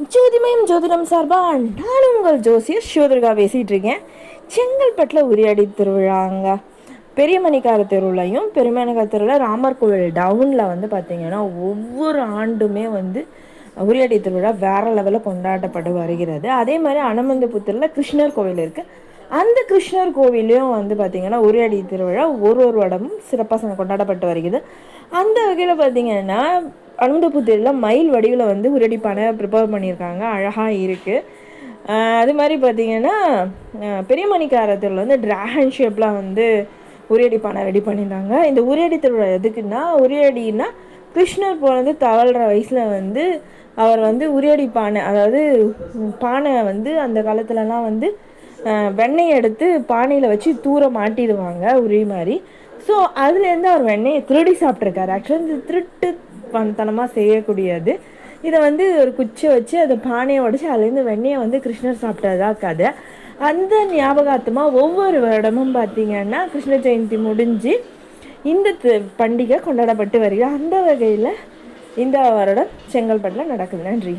ஜோதிமயம் ஜோதிடம் சார்பாக நான் உங்கள் ஜோசியர் சிவதுர்கா பேசிகிட்டு இருக்கேன் செங்கல்பட்டில் உரியடி திருவிழாங்க. பெரியமணிக்கார தெருவுலையும் பெரியமணிக்கார தெருவில் ராமர் கோவில் டவுனில் வந்து பார்த்திங்கன்னா ஒவ்வொரு ஆண்டுமே வந்து உரியடி திருவிழா வேறு லெவலில் கொண்டாடப்பட்டு வருகிறது. அதே மாதிரி அனமந்தபுத்தூரில் கிருஷ்ணர் கோவில் இருக்குது அந்த கிருஷ்ணர் கோவிலையும் வந்து பார்த்திங்கன்னா உரியடி திருவிழா ஒரு ஒரு இடமும் சிறப்பாக கொண்டாடப்பட்டு வருகிறது. அந்த வகையில் பார்த்திங்கன்னா அனந்தபுத்தூரில் மயில் வடிவில் வந்து உரடி பானை ப்ரிப்பேர் பண்ணியிருக்காங்க அழகாக இருக்குது அது மாதிரி பார்த்திங்கன்னா பெரியமணிக்காரத்தில் வந்து ட்ராகன் ஷேப்பில் வந்து உரியடி பானை ரெடி பண்ணியிருந்தாங்க. இந்த உரியடி திருவிழா எதுக்குன்னா உரியடின்னா கிருஷ்ணர் போனது தவழ்கிற வயசில் வந்து அவர் வந்து உரியடி பானை அதாவது பானை வந்து அந்த காலத்துலலாம் வந்து வெண்ணெய் எடுத்து பானையில் வச்சு தூர மாட்டிடுவாங்க உரி மாதிரி. ஸோ அதுலேருந்து அவர் வெண்ணெயை திருடி சாப்பிட்ருக்காரு ஆக்சுவலாக இந்த திருட்டு பணத்தனமாக செய்யக்கூடியது. இதை வந்து ஒரு குச்சி வச்சு அதை பானையை உடச்சி அதுலேருந்து வெண்ணெயை வந்து கிருஷ்ணர் சாப்பிட்டதா கதை. அந்த ஞாபகார்த்தமாக ஒவ்வொரு வருடமும் பார்த்திங்கன்னா கிருஷ்ண ஜெயந்தி முடிஞ்சு இந்த பண்டிகை கொண்டாடப்பட்டு வருகிறது. அந்த வகையில் இந்த வருடம் செங்கல்பட்டில் நடக்குது. நன்றி.